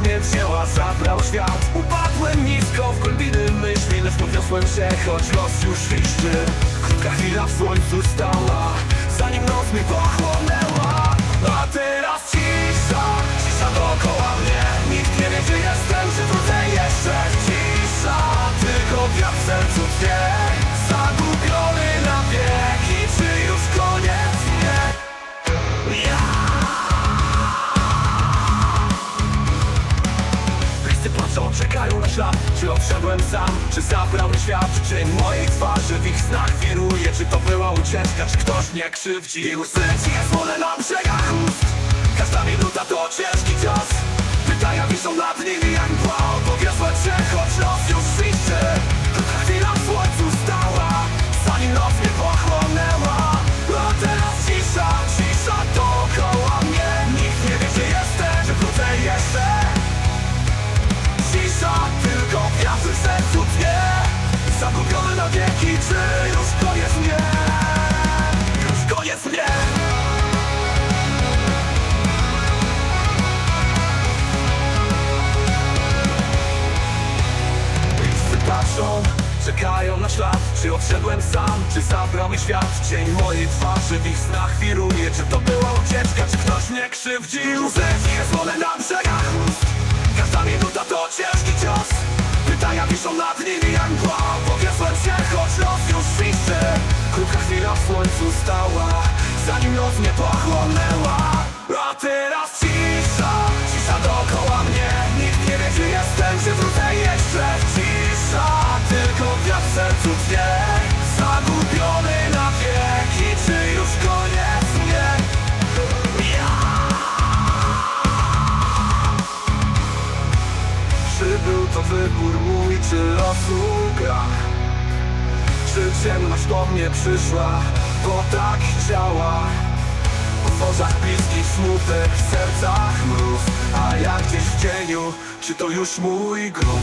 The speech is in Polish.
mnie wzięła, zabrał świat. Upadłem nisko w głębiny myśli Lecz podniosłem się, choć los już wiszczy. Krótka chwila w słońcu stała Zanim noc mi pochłonęła. Czekają na ślad. Czy odszedłem sam, czy zabrał świat? Czy mojej twarzy w ich snach wiruje? Czy to była ucieczka, czy ktoś mnie krzywdzi? I łzy słone na ślad Czy odszedłem sam, czy zabrał mnie świat? Cień mojej twarzy w ich snach wiruje. Czy to była ucieczka, czy ktoś mnie krzywdził? Ciche słone na brzegach ust. Każda minuta to ciężki cios. Pytania wiszą nad nimi jak mgła Powiosłem się, choć los już zwiszczy Krótka chwila w słońcu stała sercu tnie Zagubiony na wieki, czy już koniec? Nie Ja Czy był to wybór mój, czy losu gra? Czy ciemność do mnie przyszła, bo tak chciała? W oczach bliskich smutek, w sercach mróz A ja gdzieś w cieniu, czy to już mój grób?